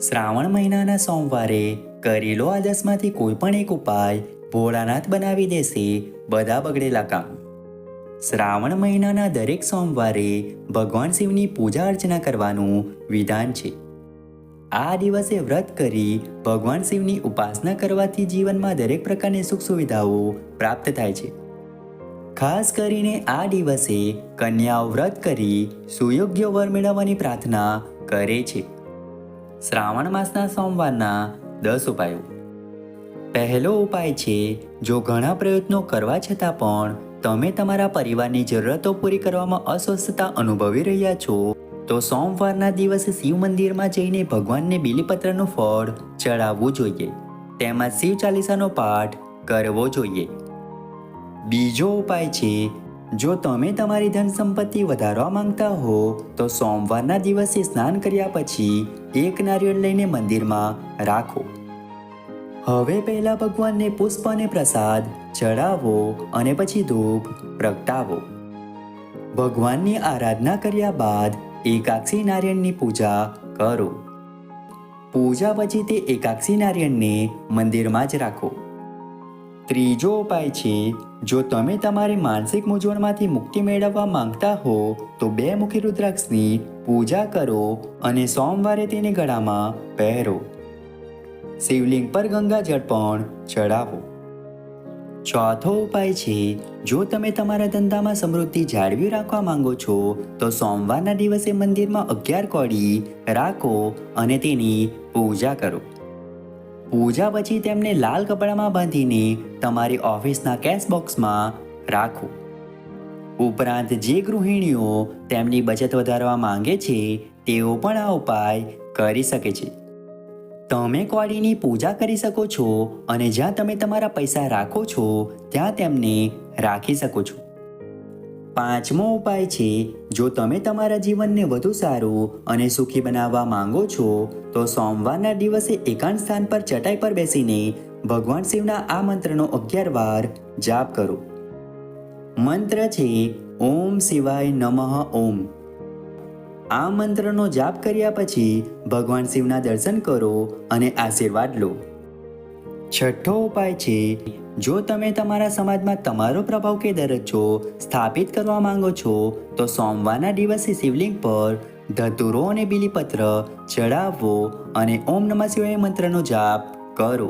શ્રાવણ મહિનાના સોમવારે કરી લો આ કોઈ પણ એક ઉપાય ભોળાનાથ બનાવી દેશે બધા બગડેલા કામ. શ્રાવણ મહિનાના દરેક સોમવારે ભગવાન શિવની પૂજા અર્ચના કરવાનું વિધાન છે. આ દિવસે વ્રત કરી ભગવાન શિવની ઉપાસના કરવાથી જીવનમાં દરેક પ્રકારની સુખ સુવિધાઓ પ્રાપ્ત થાય છે. ખાસ કરીને આ દિવસે કન્યાઓ વ્રત કરી સુયોગ્ય વર મેળવવાની પ્રાર્થના કરે છે. શ્રાવણ માસના સોમવારના દસ ઉપાયો. પહેલો ઉપાય છે, જો ઘણા પ્રયત્નો કરવા છતાં પણ તમે તમારા પરિવારની જરૂરતો પૂરી કરવામાં અસ્વસ્થતા અનુભવી રહ્યા છો, તો સોમવારના દિવસે શિવ મંદિરમાં જઈને ભગવાનને બિલીપત્રનું ફળ ચડાવવું જોઈએ. તેમજ શિવ ચાલીસાનો પાઠ કરવો જોઈએ. બીજો ઉપાય છે જો તમે તમારી ધન સંપત્તિ વધારવા માંગતા હો, તો સોમવારના દિવસે સ્નાન કર્યા પછી એક નારિયેળ લઈને મંદિરમાં રાખો. હવે પહેલા ભગવાનને પુષ્પ અને પ્રસાદ ચડાવો અને પછી ધૂપ પ્રગટાવો. ભગવાનની આરાધના કર્યા બાદ એકાક્ષી નારાયણની પૂજા કરો. પૂજા પછી તે એકાક્ષી નારાયણને મંદિરમાં જ રાખો. ત્રીજો ઉપાય છે, જો તમે તમારી માનસિક મૂંઝવણમાંથી મુક્તિ મેળવવા માંગતા હો, તો બે મુખી રુદ્રાક્ષની પૂજા કરો અને સોમવારે તેને ગળામાં પહેરો. શિવલિંગ પર ગંગાજળ પણ ચડાવો ચોથો ઉપાય છે, જો તમે તમારા ધંધામાં સમૃદ્ધિ જાળવી રાખવા માંગો છો, તો સોમવારના દિવસે મંદિરમાં અગિયાર કોડી રાખો અને તેની પૂજા કરો. પૂજા પછી તેમને લાલ કપડામાં બાંધીને તમારી ઓફિસના કેશ બોક્સમાં રાખો. ઉપરાંત જે ગૃહિણીઓ તેમની બચત વધારવા માંગે છે, તેઓ પણ આ ઉપાય કરી શકે છે. તમે કોડીની પૂજા કરી શકો છો અને જ્યાં તમે તમારા પૈસા રાખો છો, ત્યાં તેમને રાખી શકો છો. પાંચમો ઉપાય છે, જો તમે તમારા જીવનને વધુ સારું અને સુખી બનાવવા માંગો છો, તો સોમવારના દિવસે એકાંત સ્થાન પર ચટાઈ પર બેસીને ભગવાન શિવના આ મંત્રનો અગિયાર વાર જાપ કરો. મંત્ર છે, ઓમ શિવાય નમઃ ઓમ. આ મંત્રનો જાપ કર્યા પછી ભગવાન શિવના દર્શન કરો અને આશીર્વાદ લો. છઠ્ઠો ઉપાય છે, જો તમે તમારા સમાજમાં તમારો પ્રભાવ કે દરજ્જો સ્થાપિત કરવા માંગો છો, તો સોમવારના દિવસે શિવલિંગ પર ધતુરો અને બીલીપત્ર ચડાવવો અને ઓમ નમઃ શિવાય મંત્રનો જાપ કરો.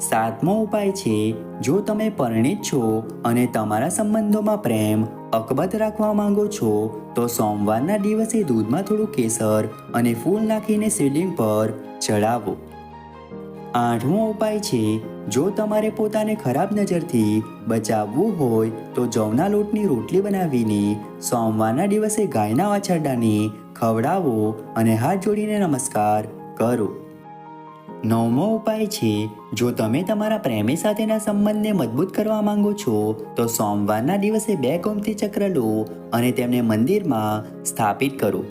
સાતમો ઉપાય છે, જો તમે પરિણિત છો અને તમારા સંબંધોમાં પ્રેમ અકબત રાખવા માંગો છો, તો સોમવારના દિવસે દૂધમાં થોડું કેસર અને ફૂલ નાખીને શિવલિંગ પર ચડાવો આઠમો ઉપાય છે, જો તમારે પોતાને ખરાબ નજરથી બચાવવું હોય, તો જવના લોટની રોટલી બનાવીને સોમવારના દિવસે ગાયના વાછરડાને ખવડાવો અને હાથ જોડીને નમસ્કાર કરો. નવમો ઉપાય છે, જો તમે તમારા પ્રેમી સાથેના સંબંધને મજબૂત કરવા માંગો છો, તો સોમવારના દિવસે બે ગોમતી ચક્ર લો અને તેમને મંદિરમાં સ્થાપિત કરો.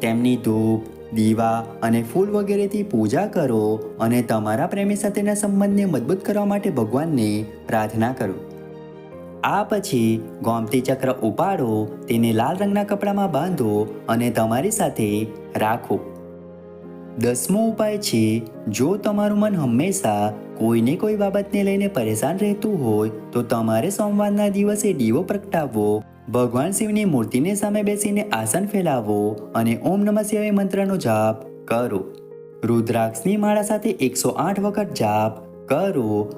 તેમની ધૂપ દીવા અને ફૂલ વગેરેથી પૂજા કરો અને તમારા પ્રેમી સાથેના સંબંધને મજબૂત કરવા માટે ભગવાનને પ્રાર્થના કરો. આ પછી ગોમતી ચક્ર ઉપાડો, તેને લાલ રંગના કપડામાં બાંધો અને તમારી સાથે રાખો. દસમો ઉપાય છે, જો તમારું મન હંમેશા કોઈને કોઈ બાબતને લઈને પરેશાન રહેતું હોય, તો તમારે સોમવારના દિવસે દીવો પ્રગટાવવો ભગવાન શિવની મૂર્તિને સામે બેસીને આસન ફેલાવો અને ઓમ નમઃ શિવાય મંત્રનો જાપ કરો. રુદ્રાક્ષની માળા સાથે એકસો આઠ વખત જાપ કરો.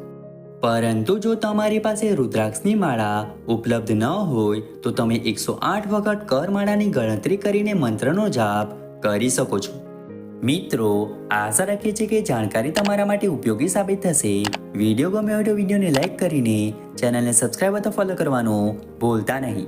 પરંતુ જો તમારી પાસે રુદ્રાક્ષની માળા ઉપલબ્ધ ન હોય, તો તમે એકસો આઠ વખત કરમાળાની ગણતરી કરીને મંત્રનો જાપ કરી શકો છો. મિત્રો, આશા રાખીએ છીએ કે જાણકારી તમારા માટે ઉપયોગી સાબિત થશે. વીડિયો ગમ્યો હોય તો વિડીયોને લાઇક કરીને ચેનલને સબસ્ક્રાઈબ અથવા ફોલો કરવાનું ભૂલતા નહીં.